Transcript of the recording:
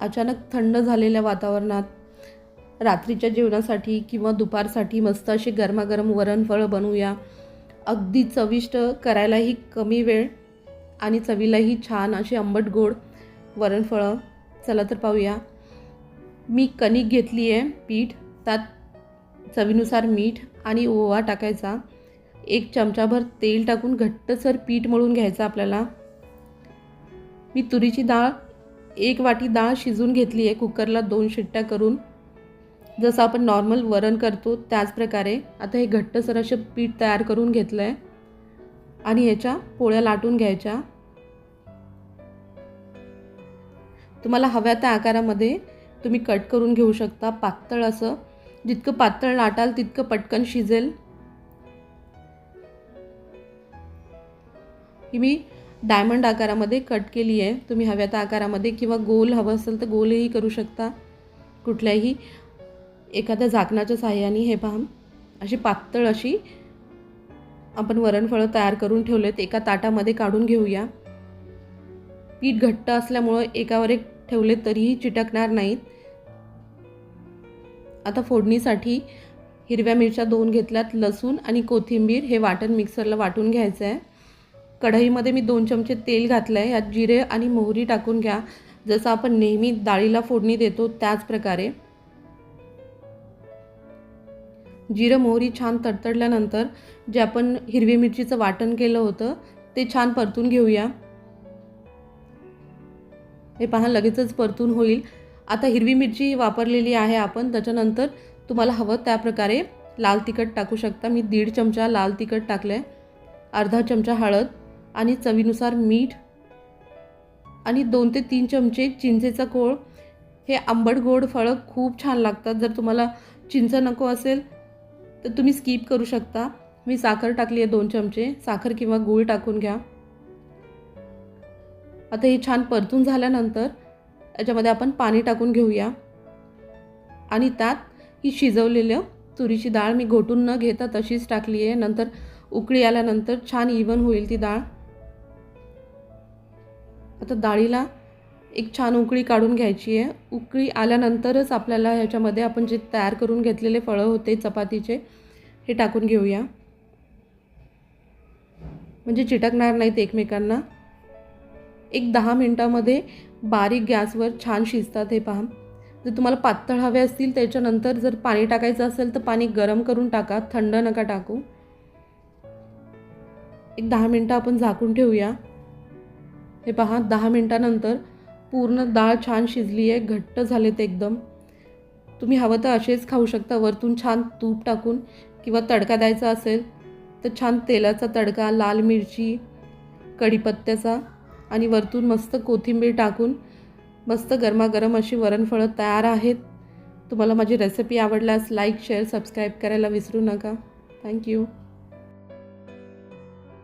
अचानक थंड झालेल्या वातावरणात रात्रीच्या जेवणासाठी किंवा दुपारसाठी मस्त अशी गरमागरम वरणफळं बनवूया. अगदी चविष्ट करायलाही कमी वेळ आणि चवीलाही छान अशी आंबट गोड वरणफळं. चला तर पाहूया. मी कणिक घेतली आहे पीठ. त्यात चवीनुसार मीठ आणि ओवा टाकायचा. एक चमचाभर तेल टाकून घट्टसर पीठ मळून घ्यायचं आपल्याला. मी तुरीची डाळ एक वाटी डाळ शिजून घेतली आहे. कुकरला दोन शिट्ट्या करून. जसं आपण नॉर्मल वरण करतो त्याच प्रकारे आता हे घट्टसर असं पीठ तयार करून घेतलं आहे आणि ह्याच्या पोळ्या लाटून घ्यायच्या. तुम्हाला हव्या त्या आकारामध्ये तुम्ही कट करून घेऊ शकता. पातळ असं. जितकं पातळ लाटाल तितकं पटकन शिजेल. ही मी डायमंड आकारामध्ये कट केली आहे. तुम्ही हव्या त्या आकारामध्ये किंवा गोल हवं असेल तर गोलही करू शकता. कुठल्याही एखाद्या झाकणाच्या साह्याने हे पहा. अशी पातळ अशी आपण वरणफळं तयार करून ठेवलेत. एका ताटामध्ये काढून घेऊया. पीठ घट्ट असल्यामुळं एकावर एक ठेवले तरीही चिटकणार नाहीत. आता फोडणीसाठी हिरव्या मिरच्या दोन घेतल्यात लसूण आणि कोथिंबीर. हे वाटण मिक्सरला वाटून घ्यायचं आहे कढईमध्ये मी दोन चमचे तेल घातलं आहे यात जिरे आणि मोहरी टाकून घ्या. जसं आपण नेहमी डाळीला फोडणी देतो त्याच प्रकारे. जिरं मोहरी छान तडतडल्यानंतर जे आपण हिरवी मिरचीचं वाटण केलं होतं ते छान परतून घेऊया. हे पहा लगेचच परतून होईल. आता हिरवी मिरची वापरलेली आहे आपण. त्याच्यानंतर तुम्हाला हवं त्या प्रकारे लाल तिखट टाकू शकता. मी दीड चमचा लाल तिखट टाकलं आहे अर्धा चमचा हळद. आणि चवीनुसार मीठ आणि दोन ते तीन चमचे चिंचेचा कोळ. हे आंबट गोड फळं खूप छान लागतात. जर तुम्हाला चिंच नको असेल तर तुम्ही स्किप करू शकता. मी साखर टाकली आहे दोन चमचे. साखर किंवा गूळ टाकून घ्या. आता हे छान परतून झाल्यानंतर याच्यामध्ये आपण पाणी टाकून घेऊया. आणि त्यात ही शिजवलेलं तुरीची डाळ मी घोटून न घेता तशीच टाकली आहे. नंतर उकळी आल्यानंतर छान इवन होईल ती डाळ. आता डाळीला एक छान उकळी काढून घ्यायची आहे. उकळी आल्यानंतरच आपल्याला ह्याच्यामध्ये आपण जे तयार करून घेतलेले फळं होते चपातीचे हे टाकून घेऊया. म्हणजे चिटकणार नाहीत एकमेकांना. एक दहा मिनटामध्ये बारीक गॅसवर छान शिजतात हे पहा. जर तुम्हाला पातळ हवे असतील त्याच्यानंतर जर पाणी टाकायचं असेल तर पाणी गरम करून टाका थंड नका टाकू. एक दहा मिनटं आपण झाकून ठेवूया. हे पहा दहा मिनटानंतर पूर्ण डाळ छान शिजली आहे घट्ट झालेत एकदम. तुम्ही हवं तर असेच खाऊ शकता वरतून छान तूप टाकून किंवा तडका द्यायचा असेल तर छान तेलाचा तडका लाल मिरची कढीपत्त्याचा आणि वरतून मस्त कोथिंबीर टाकून मस्त गरमागरम अशी वरणफळं तयार आहेत. तुम्हाला माझी रेसिपी आवडल्यास लाईक शेअर सबस्क्राईब करायला विसरू नका. थँक्यू